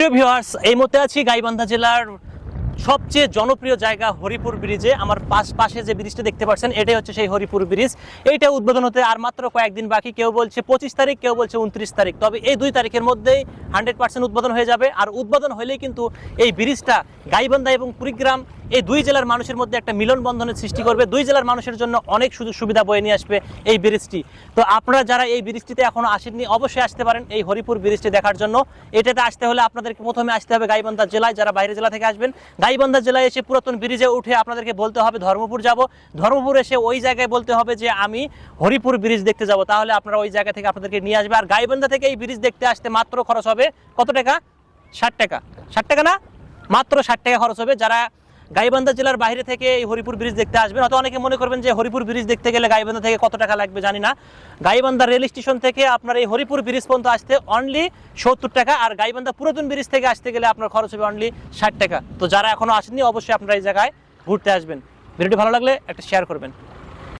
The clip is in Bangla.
প্রিয় ভিউয়ার্স এই মতে আছি গাইবান্ধা জেলার সবচেয়ে জনপ্রিয় জায়গা হরিপুর ব্রিজে। আমার পাশ পাশে যে ব্রিজটা দেখতে পাচ্ছেন, এটাই হচ্ছে সেই হরিপুর ব্রিজ। এইটা উদ্বোধন হতে আর মাত্র কয়েকদিন বাকি, কেউ বলছে পঁচিশ তারিখ, কেউ বলছে উনত্রিশ তারিখ। তবে এই দুই তারিখের মধ্যেই হান্ড্রেড পার্সেন্ট উদ্বোধন হয়ে যাবে। আর উদ্বোধন হলেই কিন্তু এই ব্রিজটা গাইবান্ধা এবং কুড়িগ্রাম এই দুই জেলার মানুষের মধ্যে একটা মিলন বন্ধনের সৃষ্টি করবে। দুই জেলার মানুষের জন্য অনেক সুযোগ সুবিধা বয়ে নিয়ে আসবে এই ব্রিজটি। তো আপনারা যারা এই ব্রিজটিতে এখনও আসেননি, অবশ্যই আসতে পারেন এই হরিপুর ব্রিজটি দেখার জন্য। এটাতে আসতে হলে আপনাদেরকে প্রথমে আসতে হবে গাইবান্ধা জেলায়। যারা বাইরের জেলা থেকে আসবেন, গাইবান্ধা জেলায় এসে পুরাতন ব্রিজে উঠে আপনাদেরকে বলতে হবে, ধর্মপুর যাব। ধর্মপুর এসে ওই জায়গায় বলতে হবে যে, আমি হরিপুর ব্রিজ দেখতে যাব। তাহলে আপনারা ওই জায়গা থেকে আপনাদেরকে নিয়ে আসবে। আর গাইবান্ধা থেকে এই ব্রিজ দেখতে আসতে মাত্র খরচ হবে কত টাকা? ষাট টাকা। ষাট টাকা না? মাত্র ষাট টাকা খরচ হবে। যারা গাইবান্ধা জেলার বাইরে থেকে এই হরিপুর ব্রিজ দেখতে আসবেন। হয়তো অনেকে মনে করবেন যে হরিপুর ব্রিজ দেখতে গেলে গাইবান্ধা থেকে কত টাকা লাগবে, জানি না। গাইবান্ধা রেল স্টেশন থেকে আপনার এই হরিপুর ব্রিজ পর্যন্ত আসতে অনলি সত্তর টাকা আর গাইবান্ধা পুরাতন ব্রিজ থেকে আসতে গেলে আপনার খরচ হবে অনলি ষাট টাকা। তো যারা এখনও আসেননি, অবশ্যই আপনারা এই জায়গায় ঘুরতে আসবেন। ভিডিওটি ভালো লাগলে একটা শেয়ার করবেন।